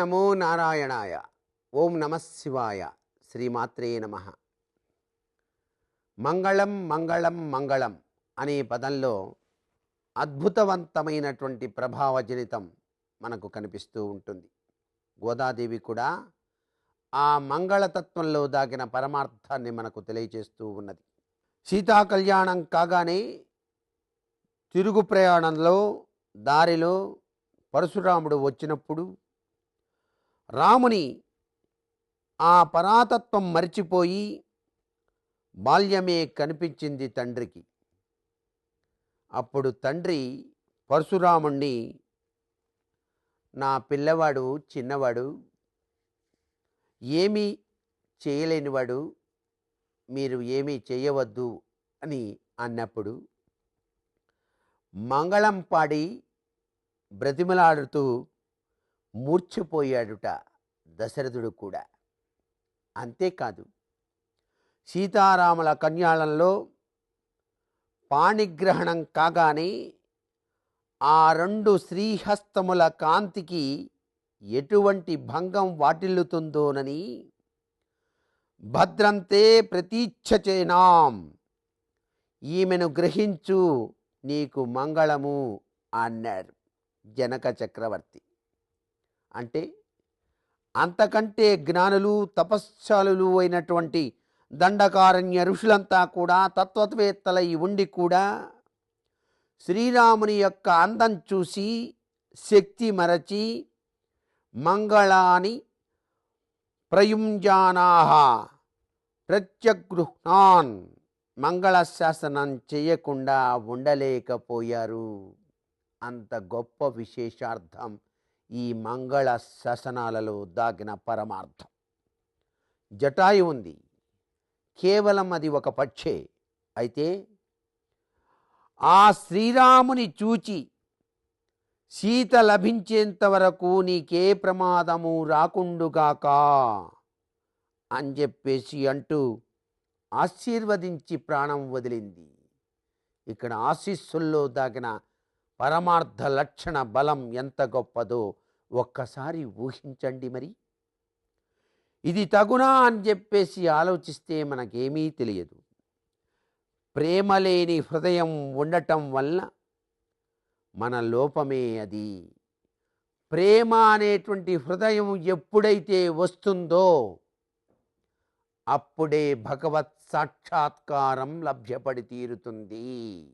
నమో నారాయణాయ. ఓం నమ శివాయ. శ్రీమాత్రే నమ. మంగళం మంగళం మంగళం అనే పదంలో అద్భుతవంతమైనటువంటి ప్రభావజనితం మనకు కనిపిస్తూ ఉంటుంది. గోదాదేవి కూడా ఆ మంగళతత్వంలో దాగిన పరమార్థాన్ని మనకు తెలియజేస్తూ ఉన్నది. సీతా కళ్యాణం కాగానే తిరుగు ప్రయాణంలో దారిలో పరశురాముడు వచ్చినప్పుడు రాముని ఆ పరాతత్వం మరిచిపోయి బాల్యమే కనిపించింది తండ్రికి. అప్పుడు తండ్రి పరశురాముణ్ణి నా పిల్లవాడు చిన్నవాడు ఏమీ చేయలేనివాడు మీరు ఏమీ చేయవద్దు అని అన్నప్పుడు మంగళం పాడి బ్రతిమలాడుతూ మూర్చిపోయాడుట దశరథుడు కూడా. అంతేకాదు సీతారాముల కన్యాళంలో పాణిగ్రహణం కాగానే ఆ రెండు శ్రీహస్తముల కాంతికి ఎటువంటి భంగం వాటిల్లుతుందోనని భద్రంతే ప్రతీచ్ఛచేనాం ఈమెను గ్రహించు నీకు మంగళము అన్నాడు జనక చక్రవర్తి. అంటే అంతకంటే జ్ఞానులు తపశ్శాలులు అయినటువంటి దండకారణ్య ఋషులంతా కూడా తత్వవేత్తలై ఉండి కూడా శ్రీరాముని యొక్క అందం చూసి శక్తి మరచి మంగళాని ప్రయుంజానాహ ప్రత్యగృహ్ణాన్ మంగళ శాసనం చేయకుండా ఉండలేకపోయారు. అంత గొప్ప విశేషార్థం. ఈ మంగళ శాసనాలలో దాగిన పరమార్థం. జటాయు ఉంది. కేవలం అది ఒక పక్షే. అయితే ఆ శ్రీరాముని చూచి సీత లభించేంత వరకు నీకే ప్రమాదము రాకుండుగాక అని చెప్పేసి అంటూ ఆశీర్వదించి ప్రాణం వదిలింది. ఇక్కడ ఆశీస్సుల్లో దాగిన పరమార్థ లక్షణ బలం ఎంత గొప్పదో ఒక్కసారి ఊహించండి మరి. ఇది తగునా అని చెప్పేసి ఆలోచిస్తే మనకేమీ తెలియదు. ప్రేమ లేని హృదయం ఉండటం వల్ల మన లోపమే అది. ప్రేమ అనేటువంటి హృదయం ఎప్పుడైతే వస్తుందో అప్పుడే భగవత్ సాక్షాత్కారం లభ్యపడి తీరుతుంది.